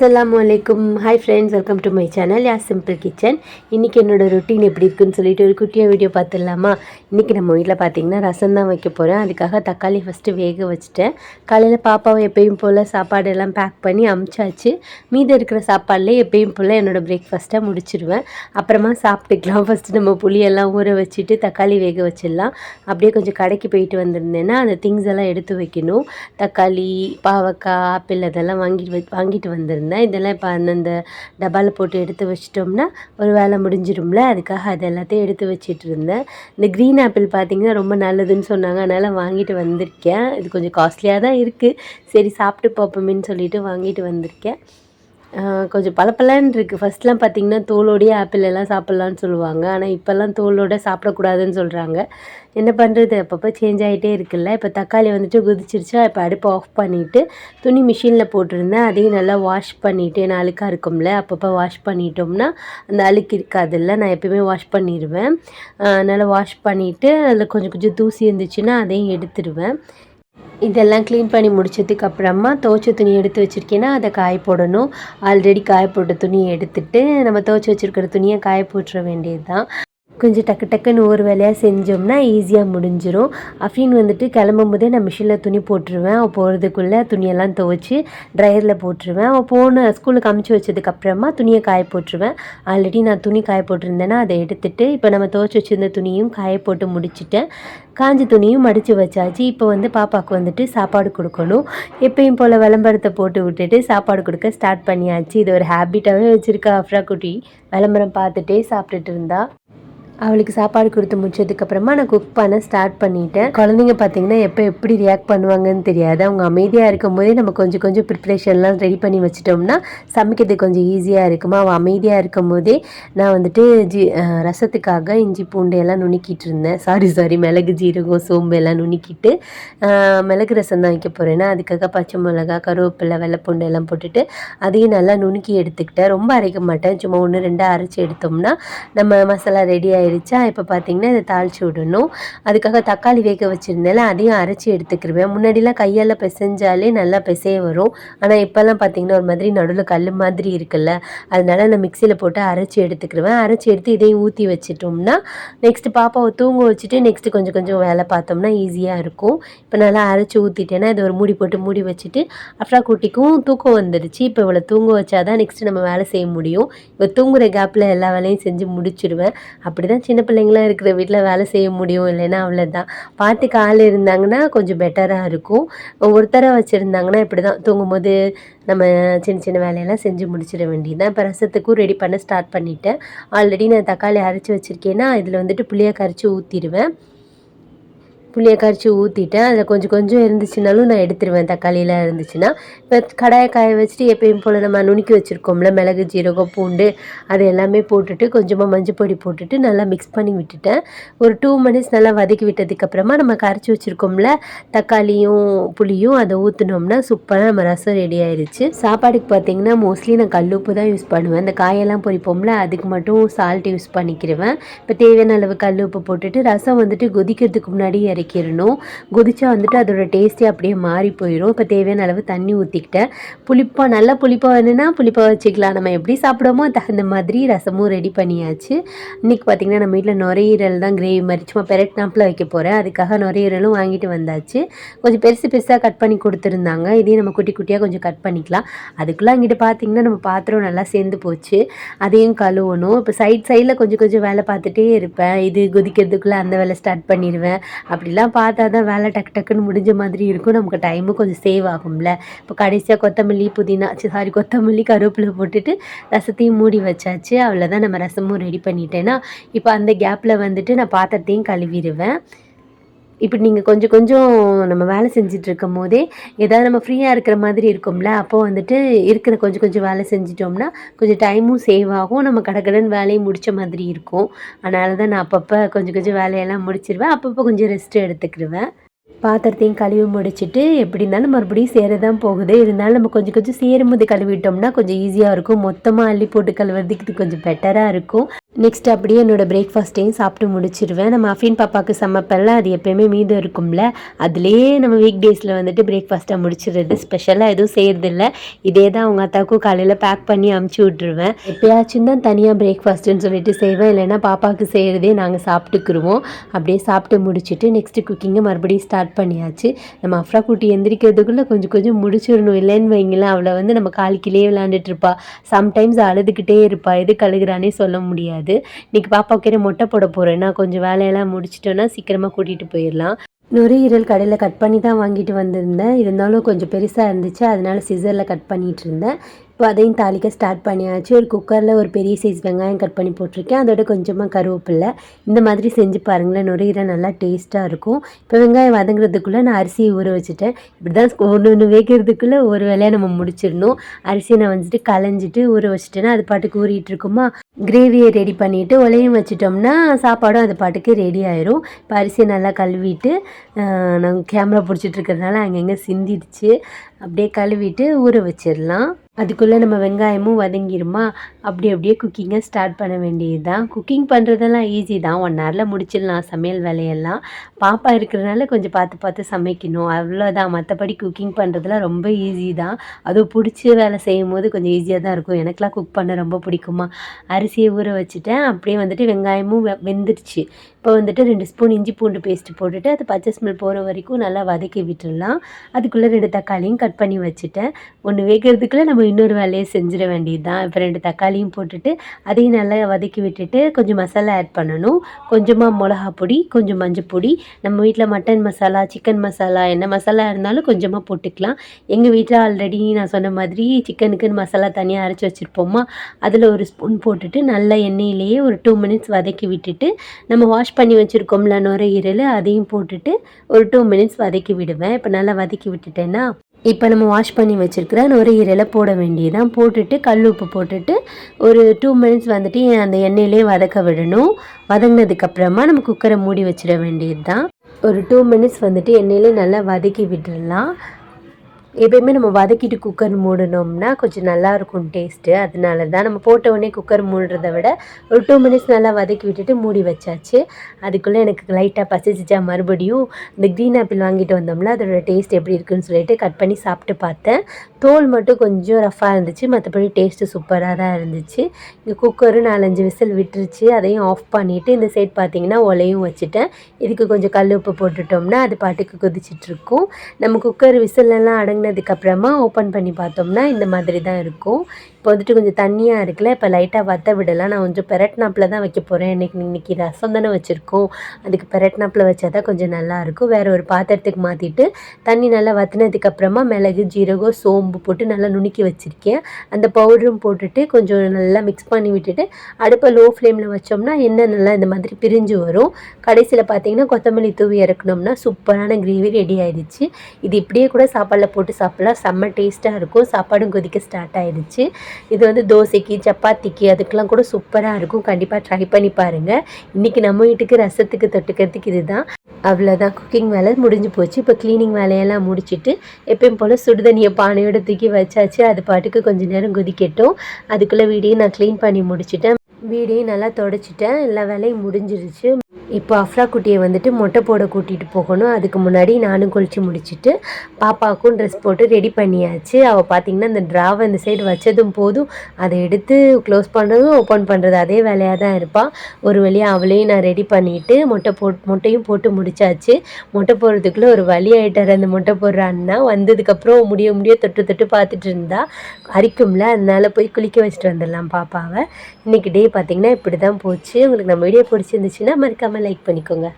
அஸ்லாம் வலைக்கும் hi friends welcome to my channel yeah simple kitchen இன்றைக்கி என்னோடய ரொட்டீன் எப்படி இருக்குன்னு சொல்லிட்டு ஒரு குட்டியாக வீடியோ பார்த்துடலாமா? இன்றைக்கி நம்ம வீட்டில் பார்த்தீங்கன்னா ரசம் தான் வைக்க போகிறேன் அதுக்காக தக்காளி ஃபஸ்ட்டு வேக வச்சுட்டேன். காலையில் பாப்பாவை எப்பயும் போல் சாப்பாடு எல்லாம் பேக் பண்ணி அமுச்சாச்சு. மீதம் இருக்கிற சாப்பாடுலேயே எப்பயும் போல் என்னோடய பிரேக்ஃபாஸ்ட்டாக முடிச்சிடுவேன் அப்புறமா சாப்பிட்டுக்கலாம். ஃபஸ்ட்டு நம்ம புளியெல்லாம் ஊற வச்சுட்டு தக்காளி வேக வச்சிடலாம். அப்படியே கொஞ்சம் கடைக்கு போயிட்டு வந்திருந்தேன்னா அந்த திங்ஸ் எல்லாம் எடுத்து வைக்கணும். தக்காளி பாவக்காய் ஆப்பிள் அதெல்லாம் வாங்கிட்டு வை- வாங்கிட்டு வந்திருந்தேன். இருந்தேன் இதெல்லாம் இப்போ அந்தந்த டப்பாவில் போட்டு எடுத்து வச்சிட்டோம்னா ஒரு வேலை முடிஞ்சிடும்ல. அதுக்காக அது எல்லாத்தையும் எடுத்து வச்சிட்டு இருந்தேன். இந்த க்ரீன் ஆப்பிள் பார்த்தீங்கன்னா ரொம்ப நல்லதுன்னு சொன்னாங்க. அதனால் வாங்கிட்டு வந்திருக்கேன். இது கொஞ்சம் காஸ்ட்லியாக தான் இருக்குது சரி சாப்பிட்டு பார்ப்போமேன்னு சொல்லிட்டு வாங்கிட்டு வந்திருக்கேன். கொஞ்சம் பளபளன்னு இருக்குது ஃபஸ்ட்லாம் பார்த்தீங்கன்னா தோலோடைய ஆப்பிள் எல்லாம் சாப்பிட்லான்னு சொல்லுவாங்க. ஆனால் இப்போல்லாம் தோலோட சாப்பிடக்கூடாதுன்னு சொல்கிறாங்க என்ன பண்ணுறது அப்பப்போ சேஞ்ச் ஆகிட்டே இருக்குல்ல. இப்போ தக்காளி வந்துட்டு குதிச்சிருச்சா? இப்போ அடுப்பை ஆஃப் பண்ணிவிட்டு துணி மிஷினில் போட்டிருந்தேன். அதையும் நல்லா வாஷ் பண்ணிவிட்டு ஏன்னா அழுக்காக இருக்கும்ல. அப்பப்போ வாஷ் பண்ணிட்டோம்னா அந்த அழுக்கு இருக்காதுல்ல. நான் எப்பயுமே வாஷ் பண்ணிடுவேன் அதனால் வாஷ் பண்ணிவிட்டு அதில் கொஞ்சம் கொஞ்சம் தூசி இருந்துச்சுன்னா அதையும் எடுத்துடுவேன் இதெல்லாம் க்ளீன் பண்ணி முடிச்சதுக்கு அப்புறமா துவச்ச துணி எடுத்து வச்சுருக்கேன்னா அதை காய போடணும். ஆல்ரெடி காய போட்ட துணியை எடுத்துட்டு நம்ம துவச்சி வச்சுருக்கிற துணியை காய போட்டுற வேண்டியது தான் கொஞ்சம் டக்கு டக்குன்னு ஒரு வேலையாக செஞ்சோம்னா ஈஸியாக முடிஞ்சிடும் அஃபீன் வந்துட்டு கிளம்பும் போதே நான் மிஷினில் துணி போட்டுருவேன். அவள் போகிறதுக்குள்ளே துணியெல்லாம் துவைச்சி ட்ரையரில் போட்டுருவேன். அவள் போன ஸ்கூலுக்கு அமுச்சு வச்சதுக்கப்புறமா துணியை காய போட்டுருவேன். ஆல்ரெடி நான் துணி காய போட்டிருந்தேன்னா அதை எடுத்துகிட்டு இப்போ நம்ம துவைச்சி வச்சிருந்த துணியும் காய போட்டு முடிச்சிட்டேன். காஞ்ச துணியும் மடித்து வச்சாச்சு. இப்போ வந்து பாப்பாவுக்கு வந்துட்டு சாப்பாடு கொடுக்கணும். எப்பயும் போல் விளம்பரத்தை போட்டு விட்டுட்டு சாப்பாடு கொடுக்க ஸ்டார்ட் பண்ணியாச்சு. இது ஒரு ஹேபிட்டாகவே வச்சுருக்கா அஃப்ரா குட்டி. விளம்பரம் பார்த்துட்டே சாப்பிட்டுட்டு இருந்தா. அவளுக்கு சாப்பாடு கொடுத்து முடிச்சதுக்கப்புறமா நான் குக் பண்ண ஸ்டார்ட் பண்ணிட்டேன். குழந்தைங்க பார்த்தீங்கன்னா எப்போ எப்படி ரியாக்ட் பண்ணுவாங்கன்னு தெரியாது. அவங்க அமைதியாக இருக்கும்போதே நம்ம கொஞ்சம் கொஞ்சம் ப்ரிப்ரேஷன்லாம் ரெடி பண்ணி வச்சிட்டோம்னா சமைக்கிறது கொஞ்சம் ஈஸியாக இருக்குமா? அவள் அமைதியாக இருக்கும் போதே நான் வந்துட்டு ஜி ரசத்துக்காக இஞ்சி பூண்டு எல்லாம் நுணுக்கிட்டு இருந்தேன். சாரி சாரி மிளகு ஜீரகம் சோம்பு எல்லாம் நுணுக்கிட்டு மிளகு ரசம் தான் வைக்க போகிறேன்னா அதுக்காக பச்சை மிளகா கருவேப்பிலை வெள்ளைப்பூண்டு எல்லாம் போட்டுட்டு அதையும் நல்லா நுணுக்கி எடுத்துக்கிட்டேன். ரொம்ப அரைக்க மாட்டேன். சும்மா ஒன்று ரெண்டாக அரைச்சி எடுத்தோம்னா நம்ம மசாலா ரெடி ஆயிடுச்சா? இப்போ பார்த்தீங்கன்னா இதை தாளிச்சு விடணும். அதுக்காக தக்காளி வேக வச்சுருந்தேன்ல அதையும் அரைச்சி எடுத்துக்கிருவேன். முன்னாடிலாம் கையால் பிசைஞ்சாலே நல்லா பிசைய வரும். ஆனால் இப்போல்லாம் பார்த்தீங்கன்னா ஒரு மாதிரி நடுவில் கல் மாதிரி இருக்குல்ல. அதனால நான் மிக்சியில் போட்டு அரைச்சி எடுத்துக்கிருவேன். அரைச்சி எடுத்து இதையும் ஊற்றி வச்சிட்டோம்னா நெக்ஸ்ட் பாப்பாவை தூங்க வச்சுட்டு நெக்ஸ்ட் கொஞ்சம் கொஞ்சம் வேலை பார்த்தோம்னா ஈஸியாக இருக்கும். இப்போ நல்லா அரைச்சி ஊற்றிட்டேன்னா இது ஒரு மூடி போட்டு மூடி வச்சுட்டு அஃப்ரா குட்டிக்கும் தூக்கம் வந்துடுச்சு இப்போ இவ்வளோ தூங்க வச்சாதான் நெக்ஸ்ட் நம்ம வேலை செய்ய முடியும். இப்போ தூங்குற கேப்பில் எல்லா வேலையும் செஞ்சு முடிச்சிடுவேன் அப்படி தான் சின்ன பிள்ளைங்களாம் இருக்கிற வீட்டில் வேலை செய்ய முடியும் இல்லைன்னா அவ்வளோதான் பாட்டுக்கு ஆள் இருந்தாங்கன்னா கொஞ்சம் பெட்டராக இருக்கும். ஒருத்தராக வச்சுருந்தாங்கன்னா இப்படி தான் தூங்கும்போது நம்ம சின்ன சின்ன வேலையெல்லாம் செஞ்சு முடிச்சிட வேண்டியதுதான். இப்போ ரசத்துக்கும் ரெடி பண்ண ஸ்டார்ட் பண்ணிட்டேன். ஆல்ரெடி நான் தக்காளி அரைச்சி வச்சுருக்கேன்னா இதில் வந்துட்டு புளியை கரைச்சி ஊற்றிடுவேன் புளியை கரைச்சி ஊற்றிட்டேன் அதில் கொஞ்சம் கொஞ்சம் இருந்துச்சுனாலும் நான் எடுத்துருவேன். தக்காளியெலாம் இருந்துச்சுன்னா. இப்போ கடாயை காய வச்சுட்டு எப்பயும் போல் நம்ம நுணுக்கி வச்சுருக்கோம்ல மிளகு ஜீரகம் பூண்டு அது எல்லாமே போட்டுட்டு கொஞ்சமாக மஞ்சள் பொடி போட்டுட்டு நல்லா மிக்ஸ் பண்ணி விட்டுட்டேன். ஒரு டூ மினிட்ஸ் நல்லா வதக்கி விட்டதுக்கப்புறமா நம்ம கரைச்சி வச்சுருக்கோம்ல தக்காளியும் புளியும் அதை ஊற்றினோம்னா சூப்பராக நம்ம ரசம் ரெடி ஆயிடுச்சு சாப்பாடுக்கு பார்த்தீங்கன்னா மோஸ்ட்லி நான் கல்லுப்பு தான் யூஸ் பண்ணுவேன். இந்த காயெல்லாம் பொரிப்போம்ல அதுக்கு மட்டும் சால்ட் யூஸ் பண்ணிக்கிடுவேன் இப்போ தேவையான அளவு கல் உப்பு போட்டுட்டு ரசம் வந்துட்டு கொதிக்கிறதுக்கு முன்னாடி இறக்கிடணும் கொதிச்சா வந்துட்டு அதோட டேஸ்ட்டே அப்படியே மாறி போயிடும் இப்போ தேவையான அளவு தண்ணி ஊற்றிக்கிட்டேன் புளிப்பாக நல்லா புளிப்பாக வேணும்னா புளிப்பாக வச்சுக்கலாம். நம்ம எப்படி சாப்பிடமோ தகுந்த மாதிரி ரசமும் ரெடி பண்ணியாச்சு. இன்றைக்கி பார்த்திங்கன்னா நம்ம வீட்டில் நுரையீரல் தான் கிரேவி மாதிரி சும்மா பெரட்னாப்பில் வைக்க போகிறேன் அதுக்காக நுரையீரலும் வாங்கிட்டு வந்தாச்சு. கொஞ்சம் பெருசு பெருசாக கட் பண்ணி கொடுத்துருந்தாங்க. இதையும் நம்ம குட்டி குட்டியாக கொஞ்சம் கட் பண்ணிக்கலாம். அதுக்குள்ளே அங்கிட்டு பார்த்திங்கன்னா நம்ம பாத்திரம் நல்லா சேர்ந்து போச்சு. அதையும் கழுவணும். இப்போ சைட் சைடில் கொஞ்சம் கொஞ்சம் வேலை பார்த்துட்டே இருப்பேன். இது கொதிக்கிறதுக்குள்ளே அந்த வேலை ஸ்டார்ட் பண்ணிடுவேன் எல்லாம் பார்த்தா தான் வேலை டக்கு டக்குன்னு முடிஞ்ச மாதிரி இருக்கும். நமக்கு டைமும் கொஞ்சம் சேவ் ஆகும்ல. இப்போ கடைசியாக கொத்தமல்லி புதினா சாரி கொத்தமல்லி கருவேப்பிலை போட்டுட்டு ரசத்தையும் மூடி வச்சாச்சு. அவ்வளோதான் நம்ம ரசமும் ரெடி பண்ணிட்டேன்னா இப்போ அந்த கேப்பில் வந்துட்டு நான் பாத்திரத்தையும் கழுவிடுவேன். இப்படி நீங்கள் கொஞ்சம் கொஞ்சம் நம்ம வேலை செஞ்சுட்டு இருக்கும் போதே ஏதாவது நம்ம ஃப்ரீயாக இருக்கிற மாதிரி இருக்கும்ல அப்போ வந்துட்டு இருக்கிற கொஞ்சம் கொஞ்சம் வேலை செஞ்சிட்டோம்னா கொஞ்சம் டைமும் சேவ் ஆகும். நம்ம கடகடன் வேலையும் முடித்த மாதிரி இருக்கும். அதனால தான் நான் அப்பப்போ கொஞ்சம் கொஞ்சம் வேலையெல்லாம் முடிச்சிருவேன். அப்பப்போ கொஞ்சம் ரெஸ்ட் எடுத்துக்கிடுவேன் பாத்திரத்தையும் கழுவி முடிச்சிட்டு எப்படி இருந்தாலும் மறுபடியும் சேர தான் போகுது. இருந்தாலும் நம்ம கொஞ்சம் கொஞ்சம் சேரும்போது கழுவிட்டோம்னா கொஞ்சம் ஈஸியாக இருக்கும். மொத்தமாக அள்ளி போட்டு கழுவுறதுக்கு இது கொஞ்சம் பெட்டராக இருக்கும். நெக்ஸ்ட் அப்படியே என்னோடய பிரேக்ஃபாஸ்ட்டையும் சாப்பிட்டு முடிச்சிடுவேன் நம்ம அஃபின் பாப்பாவுக்கு சமைப்பெல்லாம் அது எப்போயுமே மீதம் இருக்கும்ல. அதுலேயே நம்ம வீக் டேஸில் வந்துட்டு பிரேக்ஃபாஸ்ட்டாக முடிச்சிடுறது ஸ்பெஷலாக எதுவும் செய்யறதில்ல இதே தான் அவங்க அத்தாவுக்கும் காலையில் பேக் பண்ணி அமுச்சு விட்ருவேன் எப்பயாச்சும் தான் தனியாக பிரேக்ஃபாஸ்ட்டுன்னு சொல்லிட்டு செய்வேன். இல்லைன்னா பாப்பாவுக்கு செய்கிறதே நாங்கள் சாப்பிட்டுக்குருவோம். அப்படியே சாப்பிட்டு முடிச்சுட்டு நெக்ஸ்ட்டு குக்கிங்கை மறுபடியும் ஸ்டார்ட் பண்ணியாச்சு. நம்ம அஃப்ரா குட்டி எந்திரிக்கிறதுக்குள்ளே கொஞ்சம் கொஞ்சம் முடிச்சிடணும். இல்லைன்னு வைங்களேன் அவளை வந்து நம்ம காலிக்கிலே விளாண்டுட்டு இருப்பா. சம்டைம்ஸ் அழுதுகிட்டே இருப்பா. எது கழுகுறானே சொல்ல முடியாது. இன்னைக்கு பாப்பாவுக்கு மொட்டை போட போகிறேன் நான் கொஞ்சம் வேலையெல்லாம் முடிச்சிட்டோன்னா சீக்கிரமாக கூட்டிகிட்டு போயிடலாம். நுரையீரல் கடையில் கட் பண்ணி தான் வாங்கிட்டு வந்திருந்தேன். இருந்தாலும் கொஞ்சம் பெருசாக இருந்துச்சு. அதனால சிசரில் கட் பண்ணிகிட்டு இருந்தேன். இப்போ அதையும் தாளிக்க ஸ்டார்ட் பண்ணியாச்சு. ஒரு குக்கரில் ஒரு பெரிய சைஸ் வெங்காயம் கட் பண்ணி போட்டிருக்கேன். அதோட கொஞ்சமாக கருவேப்பில்லை. இந்த மாதிரி செஞ்சு பாருங்களேன். நுரையீரல் நல்லா டேஸ்ட்டாக இருக்கும். இப்போ வெங்காயம் வதங்குறதுக்குள்ளே நான் அரிசியை ஊற வச்சுட்டேன். இப்படி தான் ஒன்று ஒன்று வேகிறதுக்குள்ளே ஒரு வேலையை நம்ம முடிச்சிடணும். அரிசியை நான் வந்துட்டு களைஞ்சிட்டு ஊற வச்சுட்டேன்னா அது பாட்டுக்கு ஊறிட்டு இருக்குமா? கிரேவியை ரெடி பண்ணிவிட்டு உலையும் வச்சிட்டோம்னா சாப்பாடும் அது பாட்டுக்கு ரெடி ஆயிரும். இப்போ அரிசியை நல்லா கழுவிட்டு நாங்கள் கேமரா பிடிச்சிட்டு இருக்கிறதுனால அங்கங்கே சிந்திடுச்சு. அப்படியே கழுவிட்டு ஊற வச்சிடலாம். அதுக்குள்ளே நம்ம வெங்காயமும் வதங்கிருமா? அப்படி அப்படியே குக்கிங்கை ஸ்டார்ட் பண்ண வேண்டியது தான் குக்கிங் பண்ணுறதெல்லாம் ஈஸி தான் ஒன் ஹவரில் முடிச்சிடலாம். சமையல் வேலையெல்லாம். பாப்பா இருக்கிறனால கொஞ்சம் பார்த்து பார்த்து சமைக்கணும். அவ்வளோதான் மற்றபடி குக்கிங் பண்ணுறதுலாம் ரொம்ப ஈஸி தான். அதுவும் பிடிச்சி வேலை செய்யும் போது கொஞ்சம் ஈஸியாக தான் இருக்கும். எனக்குலாம் குக் பண்ண ரொம்ப பிடிக்குமா? அரிசியை ஊற வச்சுட்டேன். அப்படியே வந்துட்டு வெங்காயமும் வெ வெந்துருச்சு இப்போ வந்துட்டு ரெண்டு ஸ்பூன் இஞ்சி பூண்டு பேஸ்ட்டு போட்டுட்டு அது பச்சை ஸ்மெல் போகிற வரைக்கும் நல்லா வதக்கி விட்டுடலாம். அதுக்குள்ளே ரெண்டு தக்காளியும் கட் பண்ணி வச்சுட்டேன். ஒன்று வேகிறதுக்குள்ளே நம்ம இன்னொரு வேலையை செஞ்சிட வேண்டியது தான் இப்போ ரெண்டு தக்காளியும் போட்டுட்டு அதையும் நல்லா வதக்கி விட்டுட்டு கொஞ்சம் மசாலா ஆட் பண்ணணும். கொஞ்சமாக மிளகா பொடி கொஞ்சம் மஞ்சள் பொடி. நம்ம வீட்டில் மட்டன் மசாலா சிக்கன் மசாலா என்ன மசாலா இருந்தாலும் கொஞ்சமாக போட்டுக்கலாம். எங்கள் வீட்டில் ஆல்ரெடி நான் சொன்ன மாதிரி சிக்கனுக்குன்னு மசாலா தனியாக அரைச்சி வச்சுருப்போமா? அதில் ஒரு ஸ்பூன் போட்டுட்டு நல்லா எண்ணெயிலேயே ஒரு டூ மினிட்ஸ் வதக்கி விட்டுட்டு நம்ம வாஷ் பண்ணி வச்சுருக்கோம்ல நுரையீரல் அதையும் போட்டுட்டு ஒரு டூ மினிட்ஸ் வதக்கி விடுவேன். இப்போ நல்லா வதக்கி விட்டுட்டேன்னா இப்போ நம்ம வாஷ் பண்ணி வச்சுருக்கிற நுரையீரலை போட வேண்டியதான் போட்டுட்டு கல் உப்பு போட்டுட்டு ஒரு டூ மினிட்ஸ் வந்துட்டு அந்த எண்ணெயிலே வதக்க விடணும். வதங்கினதுக்கப்புறமா நம்ம குக்கரை மூடி வச்சிட வேண்டியது தான் ஒரு டூ மினிட்ஸ் வந்துட்டு எண்ணெயிலே நல்லா வதக்கி விட்டுடலாம். எப்பயுமே நம்ம வதக்கிட்டு குக்கர் மூடினோம்னா கொஞ்சம் நல்லாயிருக்கும் டேஸ்ட்டு அதனால தான் நம்ம போட்ட உடனே குக்கர் மூடுறத விட ஒரு டூ மினிட்ஸ் நல்லா வதக்கி விட்டுட்டு மூடி வச்சாச்சு. அதுக்குள்ளே எனக்கு லைட்டாக பசிச்சிச்சா மறுபடியும் இந்த க்ரீன் ஆப்பிள் வாங்கிட்டு வந்தோம்ல அதோட டேஸ்ட் எப்படி இருக்குன்னு சொல்லிட்டு கட் பண்ணி சாப்பிட்டு பார்த்தேன். தோல் மட்டும் கொஞ்சம் ரஃப்பாக இருந்துச்சு. மற்றபடி டேஸ்ட்டு சூப்பராக தான் இருந்துச்சு. இங்கே குக்கரும் நாலஞ்சு விசில் விட்டுருச்சு. அதையும் ஆஃப் பண்ணிவிட்டு இந்த சைட் பார்த்தீங்கன்னா ஒலையும் வச்சுட்டேன். இதுக்கு கொஞ்சம் கல் உப்பு போட்டுட்டோம்னா அது பாட்டுக்கு கொதிச்சிட்ருக்கும் நம்ம குக்கர் விசிலெல்லாம் வாங்கினதுக்கப்புறமா ஓப்பன் பண்ணி பார்த்தோம்னா இந்த மாதிரி தான் இருக்கும். இப்போ வந்துட்டு கொஞ்சம் தண்ணியாக இருக்குல்ல இப்போ லைட்டாக வத்த விடலாம். நான் கொஞ்சம் பெரட்னாப்பில் தான் வைக்க போகிறேன் இன்றைக்கி இன்றைக்கி ரசம் தானே வச்சுருக்கோம். அதுக்கு பெரட்னாப்பில் வச்சா தான் கொஞ்சம் நல்லாயிருக்கும் வேறு ஒரு பாத்திரத்துக்கு மாற்றிட்டு தண்ணி நல்லா வத்தினதுக்கப்புறமா மிளகு ஜீரகம் சோம்பு போட்டு நல்லா நுணுக்கி வச்சுருக்கேன். அந்த பவுடரும் போட்டுட்டு கொஞ்சம் நல்லா மிக்ஸ் பண்ணி விட்டுட்டு அடுப்பை லோ ஃப்ளேமில் வச்சோம்னா எண்ணெய் நல்லா இந்த மாதிரி பிரிஞ்சு வரும். கடைசியில் பார்த்தீங்கன்னா கொத்தமல்லி தூவி இறக்கணும்னா சூப்பரான கிரேவி ரெடி ஆயிடுச்சு. இது இப்படியே கூட சாப்பாடில் போட்டு சாப்பிட்லாம் செம்ம டேஸ்ட்டாக இருக்கும். சாப்பாடும் கொதிக்க ஸ்டார்ட் ஆயிடுச்சு. இது வந்து தோசைக்கு சப்பாத்திக்கு அதுக்கெலாம் கூட சூப்பராக இருக்கும். கண்டிப்பாக ட்ரை பண்ணி பாருங்கள் இன்றைக்கி நம்ம வீட்டுக்கு ரசத்துக்கு தொட்டுக்கிறதுக்கு இதுதான். அவ்வளோதான் குக்கிங் வேலை முடிஞ்சு போச்சு. இப்போ க்ளீனிங் வேலையெல்லாம் முடிச்சுட்டு எப்பயும் போல் சுடுதண்ணியை பானையோட தூக்கி வச்சாச்சு. அது பாட்டுக்கு கொஞ்சம் நேரம் கொதிக்கட்டும். அதுக்குள்ளே வீடியோ நான் க்ளீன் பண்ணி முடிச்சிட்டேன். வீடையும் நல்லா தொடச்சிட்டேன். எல்லா வேலையும் முடிஞ்சிருச்சு. இப்போ அஃப்ரா குட்டியை வந்துட்டு மொட்டை போட கூட்டிகிட்டு போகணும். அதுக்கு முன்னாடி நானும் குளித்து முடிச்சுட்டு பாப்பாவுக்கும் ட்ரெஸ் போட்டு ரெடி பண்ணியாச்சு. அவள் பார்த்திங்கன்னா இந்த ட்ராவை இந்த சைடு வச்சதும் போதும். அதை எடுத்து க்ளோஸ் பண்ணுறதும் ஓப்பன் பண்ணுறது அதே வேலையாக தான் இருப்பாள் ஒரு வழியாக அவளையும் நான் ரெடி பண்ணிவிட்டு மொட்டை போட் மொட்டையும் போட்டு முடிச்சாச்சு. மொட்டை போடுறதுக்குள்ளே ஒரு வழி ஆகிட்டார் அந்த மொட்டை போடுற அண்ணா. வந்ததுக்கப்புறம் முடிய முடிய தொட்டு தொட்டு பார்த்துட்டு இருந்தா. அரிக்கும்ல அதனால் போய் குளிக்க வச்சுட்டு வந்துடலாம் பாப்பாவை. இன்றைக்கி டே பார்த்திங்கன்னா இப்படி தான் போச்சு. உங்களுக்கு நம்ம வீடியோ பிடிச்சிருந்துச்சுன்னா மறக்காமல் லைக் பண்ணிக்கோங்க.